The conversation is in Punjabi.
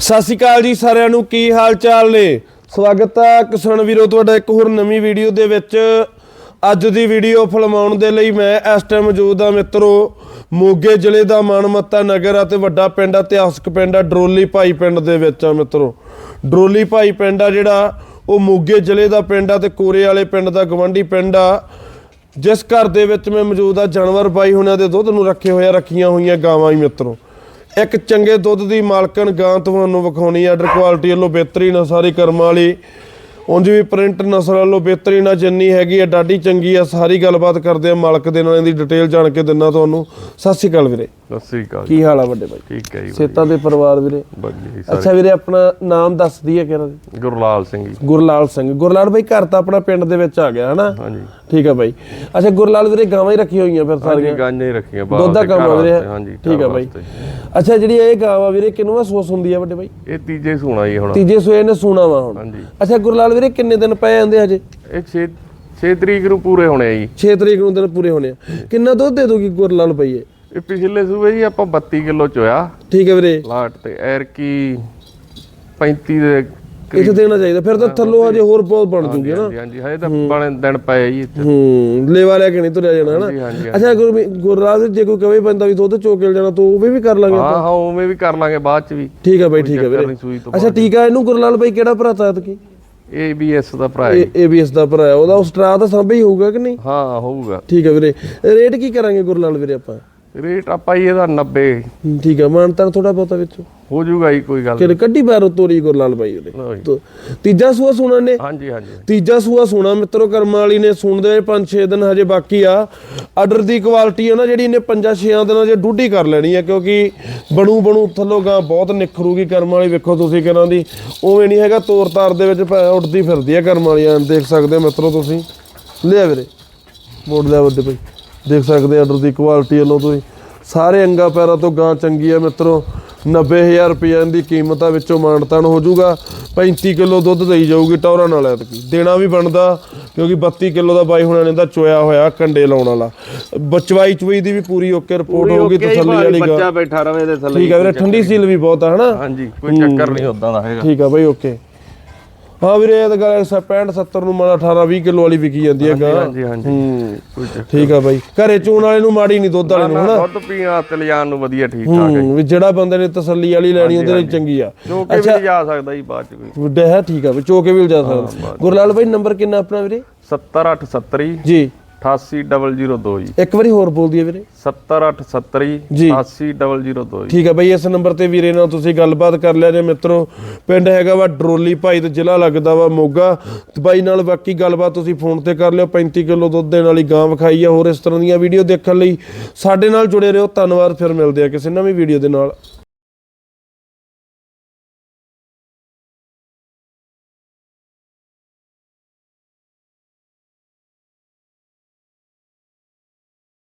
ਸਤਿ ਸ਼੍ਰੀ ਅਕਾਲ ਜੀ ਸਾਰਿਆਂ ਨੂੰ, ਕੀ ਹਾਲ ਚਾਲ ਨੇ? ਸਵਾਗਤ ਹੈ ਕਿਸਾਨ ਵੀਰੋ, ਤੁਹਾਡਾ ਇੱਕ ਹੋਰ ਨਵੀਂ ਵੀਡੀਓ ਦੇ ਵਿੱਚ। ਅੱਜ ਦੀ ਵੀਡੀਓ ਫਿਲਮਾਉਣ ਦੇ ਲਈ ਮੈਂ ਇਸ ਟਾਈਮ ਮੌਜੂਦ ਆ ਮਿੱਤਰੋ, ਮੋਗੇ ਜ਼ਿਲ੍ਹੇ ਦਾ ਮਾਨਮੱਤਾ ਨਗਰ ਅਤੇ ਵੱਡਾ ਪਿੰਡ ਇਤਿਹਾਸਕ ਪਿੰਡ ਆ, ਡਰੋਲੀ ਭਾਈ ਪਿੰਡ ਦੇ ਵਿੱਚ ਆ ਮਿੱਤਰੋ। ਡਰੋਲੀ ਭਾਈ ਪਿੰਡ ਆ ਜਿਹੜਾ, ਉਹ ਮੋਗੇ ਜ਼ਿਲ੍ਹੇ ਦਾ ਪਿੰਡ ਆ ਤੇ ਕੋਰੇ ਵਾਲੇ ਪਿੰਡ ਦਾ ਗਵੰਡੀ ਪਿੰਡ ਆ। ਜਿਸ ਘਰ ਦੇ ਵਿੱਚ ਮੈਂ ਮੌਜੂਦ ਆ ਜਾਨਵਰ ਬਾਈ ਹੁਣਾਂ ਦੇ ਦੁੱਧ ਨੂੰ ਰੱਖੇ ਹੋਇਆ ਰੱਖੀਆਂ ਹੋਈਆਂ ਗਾਵਾਂ ਹੀ ਮਿੱਤਰੋ। ਇੱਕ ਚੰਗੇ ਦੁੱਧ ਦੀ ਮਾਲਕਣ ਗਾਂ ਤੁਹਾਨੂੰ ਵਿਖਾਉਣੀ ਆਰਡਰ ਕੁਆਲਿਟੀ ਵੱਲੋਂ ਬਿਹਤਰੀਨ ਆ ਸਾਰੀ ਕਰਮਾਂ ਵਾਲੀ। ਉਂਝ ਵੀ ਪ੍ਰਿੰਟ ਨਸਲ ਵੱਲੋਂ ਬਿਹਤਰੀਨ ਆ ਜਿੰਨੀ ਹੈਗੀ ਆ ਡਾਡੀ ਚੰਗੀ ਆ। ਸਾਰੀ ਗੱਲਬਾਤ ਕਰਦੇ ਆ ਮਾਲਕ ਦੇ ਨਾਲ ਇਹਦੀ ਡਿਟੇਲ ਜਾਣ ਕੇ ਦਿੰਨਾ ਤੁਹਾਨੂੰ। ਸਤਿ ਸ਼੍ਰੀ ਅਕਾਲ ਵੀਰੇ। ਸਤਿ ਸ੍ਰੀ ਅਕਾਲ। ਕੀ ਹਾਲ ਆ ਵੱਡੇ ਬਾਈ ਠੀਕ ਹੈ ਜੀ ਸੇਤਾਂ ਦੇ ਪਰਿਵਾਰ ਵੀਰੇ? ਜੀ ਅੱਛਾ ਵੀਰੇ ਆਪਣਾ ਨਾਮ ਦੱਸ ਦਈਏ ਕਿਹੜਾ ਜੀ ਸਾਰੇ ਗੁਰਲਾਲ ਸਿੰਘ ਜੀ। ਗੁਰਲਾਲ ਸਿੰਘ। ਗੁਰਲਾਲ ਬਾਈ ਘਰ ਤਾਂ ਆਪਣਾ ਪਿੰਡ ਦੇ ਵਿੱਚ ਆ ਗਿਆ ਹਨਾ? ਹਾਂਜੀ। ਠੀਕ ਆ ਬਾਈ। ਅੱਛਾ ਗੁਰਲਾਲ ਵੀਰੇ ਗਾਵਾਂ ਹੀ ਰੱਖੀ ਹੋਈਆਂ ਫਿਰ ਸਾਰੀਆਂ। ਹਾਂਜੀ ਗਾਂਜਾਂ ਹੀ ਰੱਖੀਆਂ ਬਾਹਰ ਦੁੱਧ ਦਾ ਕੰਮ ਹੋ ਵਾਸਤੇ, ਹਾਂਜੀ ਠੀਕ ਆ ਬਾਈ। ਅੱਛਾ ਜਿਹੜੀ ਇਹ ਗਾਂ ਆ ਵੀਰੇ ਕਿੰਨਵਾ ਸੋਸ ਹੁੰਦੀ ਆ ਵੱਡੇ ਬਾਈ? ਇਹ ਤੀਜੇ ਸੂਣਾ ਜੀ ਹੁਣ। ਤੀਜੇ ਸੋਏ ਨੇ ਸੂਣਾ ਵਾ ਹੁਣ। ਅੱਛਾ ਗੁਰਲਾਲ ਵੀਰੇ ਕਿੰਨੇ ਦਿਨ ਪਏ ਜਾਂਦੇ ਹਜੇ? ਇਹ 6 6 ਤਰੀਕ ਨੂੰ ਪੂਰੇ ਹੋਣੇ ਆ ਜੀ। 6 ਤਰੀਕ ਨੂੰ ਦਿਨ ਪੂਰੇ ਹੋਣੇ ਆ। ਕਿੰਨਾ ਦੁੱਧ ਦੇ ਦੋਗੀ ਗੁਰਲਾਲ ਇਹ? ਇਹ ਪਿਛਲੇ ਸੂਬੇ ਜੀ ਆਪਾਂ 32 ਕਿਲੋ ਚੋਇਆ। ਠੀਕ ਹੈ ਵੀਰੇ। ਲਾਟ ਤੇ ਐਰ ਕੀ 35 ਦੇ ਇੱਥੇ ਦੇਣਾ ਚਾਹੀਦਾ ਫਿਰ ਤਾਂ ਥੱਲੋਂ ਹਜੇ ਹੋਰ ਬਹੁਤ ਬਣ ਜੂਗੇ ਨਾ। ਹਾਂਜੀ ਹਾਂਜੀ ਤਾਂ ਬਣੇ ਦਿਨ ਪਏ ਜੀ ਇੱਥੇ। ਹੂੰ ਲੇਵਾ ਲੈ ਕੇ ਨਹੀਂ ਤੁਰਿਆ ਜਾਣਾ ਹਨਾ? ਅੱਛਾ ਗੁਰ- ਗੁਰਲਾਲ ਵੀਰ, ਜੇ ਕੋਈ ਕਵੇ ਬੰਦਾ ਵੀ ਦੁੱਧ ਚੋਕ ਕੇ ਜਾਣਾ ਤਾਂ ਉਹ ਵੀ ਕਰ ਲਾਂਗੇ ਹਾਂ ਹਾਂ ਉਵੇਂ ਵੀ ਕਰ ਲਾਂਗੇ ਬਾਅਦ ਚ ਵੀ। ਠੀਕ ਹੈ ਬਾਈ ਠੀਕ ਹੈ ਵੀਰੇ। ਅੱਛਾ ਠੀਕ ਹੈ ਇਹਨੂੰ ਗੁਰਲਾਲ ਬਾਈ ਕਿਹੜਾ ਭਰਾ ਤਾ ਕੀ ਏਬੀਐਸ ਦਾ ਭਰਾ ਜੀ। ਏਬੀਐਸ ਦਾ ਭਰਾ ਹੈ ਉਹਦਾ ਉਸ ਤਰ੍ਹਾਂ ਤਾਂ ਸਾਂਭੇ ਹੀ ਹੋਊਗਾ ਕਿ ਨਹੀਂ? ਹਾਂ ਹੋਊਗਾ। ਠੀਕ ਹੈ ਵੀਰੇ। ਰੇਟ ਕੀ ਕਰਾਂਗੇ ਗੁਰਲਾਲ ਵੀਰੇ ਆਪਾਂ? ਰੇਟ ਆਪਾਂ ਜੀ ਇਹਦਾ 90 ਹੂੰ, ਠੀਕ ਹੈ ਮਾਨਤਾਨ ਥੋੜਾ ਬਹੁਤਾ ਵਿੱਚੋਂ। ਹੋ ਜਾਊਗਾ ਜੀ ਕੋਈ ਗੱਲ ਕਿਹੜੇ ਕੱਢੀ ਬਾਹਰੋਂ ਤੋਰੀ ਗੁਰਲਾਲ ਬਾਈ ਉਹਦੇ? ਤੀਜਾ ਸੂਆ ਸੁਣਾ ਨੇ। ਹਾਂਜੀ ਹਾਂਜੀ। ਤੀਜਾ ਸੂਆ ਸੁਣਾ ਮਿੱਤਰੋ ਕਰਮਾਂ ਵਾਲੀ ਨੇ ਸੁਣਦੇ 5-6 ਦਿਨ ਹਜੇ ਬਾਕੀ ਆ। ਆਰਡਰ ਦੀ ਕੁਆਲਿਟੀ ਆ ਨਾ ਜਿਹੜੀ ਇਹਨੇ 5-6 ਦਿਨਾਂ 'ਚ ਡੂਢੀ ਕਰ ਲੈਣੀ ਆ ਕਿਉਂਕਿ ਬਣੂ ਬਣੂ ਥੱਲੋਂ ਗਾਂ ਬਹੁਤ ਨਿਖਰੂਗੀ ਕਰਮਾਂ ਵਾਲੀ ਵੇਖੋ ਤੁਸੀਂ ਕਿਹਨਾਂ ਦੀ। ਉਵੇਂ ਨਹੀਂ ਹੈਗਾ ਤੋਰ ਤਾਰ ਦੇ ਵਿੱਚ ਉੱਡਦੀ ਫਿਰਦੀ ਆ ਕਰਮਾਂ ਵਾਲੀ ਐਂ ਦੇਖ ਸਕਦੇ ਹੋ ਮਿੱਤਰੋ ਤੁਸੀਂ। ਲਿਆ ਵੀਰੇ ਮੋੜ ਲਿਆ ਵੱਡੇ ਭਾਈ। ਦੇਖ ਸਕਦੇ ਆਰਡਰ ਦੀ ਕੁਆਲਿਟੀ ਵੱਲੋਂ ਤੁਸੀਂ। ਸਾਰੇ ਅੰਗਾ ਪੈਰਾਂ ਤੋਂ ਗਾਂ ਚੰਗੀ ਆ ਮਿੱਤਰੋ। 90000 ਰੁਪਏ ਦੀ ਕੀਮਤ ਆ ਵਿੱਚੋਂ ਮਾਨਤਾਨ ਹੋ ਜਾਊਗਾ। 35 ਕਿਲੋ ਦੁੱਧ ਦੇਈ ਜਾਊਗੀ ਟੌਰਾਂ ਨਾਲ ਐਤਕੀ। ਦੇਣਾ ਵੀ ਬਣਦਾ ਕਿਉਂਕਿ 32 ਕਿਲੋ ਦਾ ਬਾਈ ਹੁਣਾਂ ਨੇ ਦਾ ਚੋਇਆ ਹੋਇਆ ਕੰਡੇ ਲਾਉਣ ਵਾਲਾ। ਬਚਵਾਈ ਚੁਈ ਦੀ ਵੀ ਪੂਰੀ ਓਕੇ ਰਿਪੋਰਟ ਹੋਊਗੀ ਤਸੱਲੀ ਵਾਲੀ ਬੱਚਾ ਗਾਂ ਬੈਠਾ ਰਵੇ ਦੇ ਥੱਲੇ ਠੀਕ ਆ ਵੀਰੇ ਠੰਡੀ ਸੀਲ ਵੀ ਬਹੁਤ ਆ ਹਨਾ? ਹਾਂਜੀ ਕੋਈ ਚੱਕਰ ਨਹੀਂ ਉਦਾਂ ਦਾ ਹੈਗਾ। ਠੀਕ ਆ ਬਾਈ ਓਕੇ। ਹਾਂ ਵੀਰੇ ਇਹ ਤਾਂ ਗੱਲ 65 70 ਨੂੰ ਮਾੜਾ 18 20 ਕਿਲੋ ਵਾਲੀ ਵਿਕੀ ਜਾਂਦੀ ਹੈ ਗਾਂ। ਹਾਂਜੀ ਹਾਂਜੀ। ਕੋਈ ਚੱਕਰ ਠੀਕ ਆ ਬਾਈ। ਘਰੇ ਚੂਣ ਵਾਲੇ ਨੂੰ ਮਾੜੀ ਨਹੀਂ ਦੁੱਧ ਵਾਲੇ ਨੂੰ ਨਾ ਦੁੱਧ ਪੀਣ ਵਾਸਤੇ ਲਿਜਾਣ ਨੂੰ ਵਧੀਆ ਠੀਕ ਠਾਕ ਹੈ ਵੀ ਜਿਹੜਾ ਬੰਦੇ ਨੇ ਤਸੱਲੀ ਵਾਲੀ ਲੈਣੀ ਉਹਦੇ ਲਈ ਚੰਗੀ ਆ। ਜੋ ਕਿ ਵੀ ਜਾ ਸਕਦਾ ਜੀ ਬਾਅਦ ਚ ਕੋਈ। ਵੱਡਾ ਹੈ ਠੀਕ ਆ ਵੀ ਚੋਕੇ ਵੀ ਜਾ ਸਕਦਾ। ਗੁਰਲਾਲ ਬਾਈ ਨੰਬਰ ਕਿੰਨਾ ਆਪਣਾ ਵੀਰੇ? 70870 ਜੀ। 88002 ਜੀ। ਇੱਕ ਵਾਰੀ ਹੋਰ ਬੋਲ ਦਈਏ ਵੀਰੇ। 70870 ਜੀ। 88002 ਜੀ। ਠੀਕ ਆ ਬਈ ਇਸ ਨੰਬਰ ਤੇ ਵੀਰੇ ਨਾਲ ਤੁਸੀਂ ਗੱਲਬਾਤ ਕਰ ਲਿਆ ਜੇ ਮਿੱਤਰੋ। ਪਿੰਡ ਹੈਗਾ ਵਾ ਡਰੋਲੀ ਭਾਈ ਤੇ ਜ਼ਿਲ੍ਹਾ ਲੱਗਦਾ ਵਾ ਮੋਗਾ। ਤੇ ਬਾਈ ਨਾਲ ਬਾਕੀ ਗੱਲਬਾਤ ਤੁਸੀਂ ਫੋਨ ਤੇ ਕਰ ਲਿਓ। 35 ਕਿਲੋ ਦੁੱਧ ਦੇਣ ਵਾਲੀ ਗਾਂ ਵਿਖਾਈ ਆ ਹੋਰ ਇਸ ਤਰ੍ਹਾਂ ਦੀਆਂ ਵੀਡੀਓ ਦੇਖਣ ਲਈ। ਸਾਡੇ ਨਾਲ ਜੁੜੇ ਰਹੋ। ਧੰਨਵਾਦ ਫਿਰ ਮਿਲਦੇ ਆ ਕਿਸੇ ਨਵੀਂ ਵੀਡੀਓ ਦੇ ਨਾਲ।